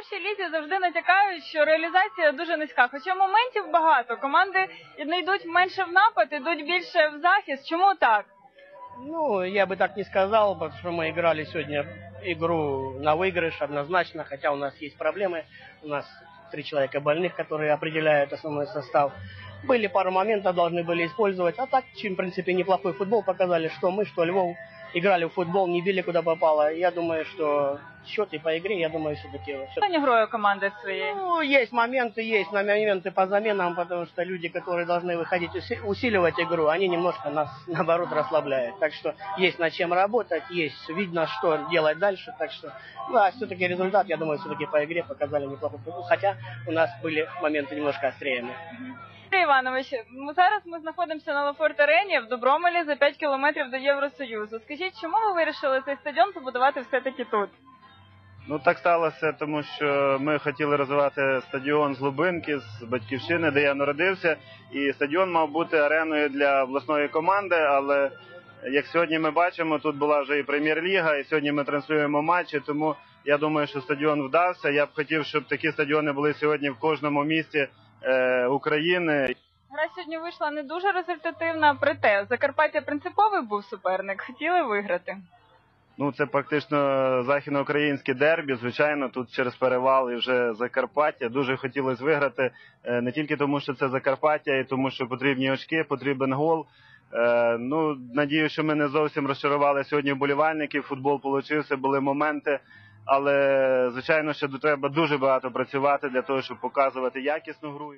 першій лізі завжди натякають, що реалізація дуже низька. Хоча моментів багато. Команди не йдуть менше в напад, йдуть більше в захист. Чому так? Ну, я бы так не сказал, потому что мы играли сегодня игру на выигрыш однозначно, хотя у нас есть проблемы. У нас три человека больных, которые определяют основной состав. Были пару моментов, должны были использовать. А так, чем, в принципе, неплохой футбол показали, что мы, что Львов. Играли в футбол, не били куда попало. Я думаю, что счет и по игре, я думаю, все-таки... Останньою грою команди своєї. Ну, есть моменты, есть моменты по заменам, потому что люди, которые должны выходить, уси- усиливать игру, они немножко нас, наоборот, расслабляют. Так что есть над чем работать, есть видно, что делать дальше. Так что, ну, а все-таки результат, я думаю, все-таки по игре показали неплохой футбол. Хотя у нас были моменты немножко острее. Сергій Іванович, зараз ми знаходимося на Лафорт Арені в Добромелі за 5 кілометрів до Євросоюзу. Скажіть, чому ви вирішили цей стадіон побудувати все-таки тут? Ну так сталося, тому що ми хотіли розвивати стадіон з Лубинки, з батьківщини, де я народився, і стадіон мав бути ареною для обласної команди. Але як сьогодні ми бачимо, тут була вже і прем'єр-ліга, і сьогодні ми транслюємо матчі. Тому я думаю, що стадіон вдався. Я б хотів, щоб такі стадіони були сьогодні в кожному місті е, України. Гра сьогодні вийшла не дуже результативна, проте Закарпаття принциповий був суперник, хотіли виграти. Ну, це практично західноукраїнське дербі. Звичайно, тут через перевал і вже Закарпаття. Дуже хотілося виграти е, не тільки тому, що це Закарпаття, і тому, що потрібні очки, потрібен гол. Е, Ну, надію, що ми не зовсім розчарували сьогодні вболівальників. Футбол получився, були моменти. Але звичайно, що треба дуже багато працювати для того, щоб показувати якісну гру.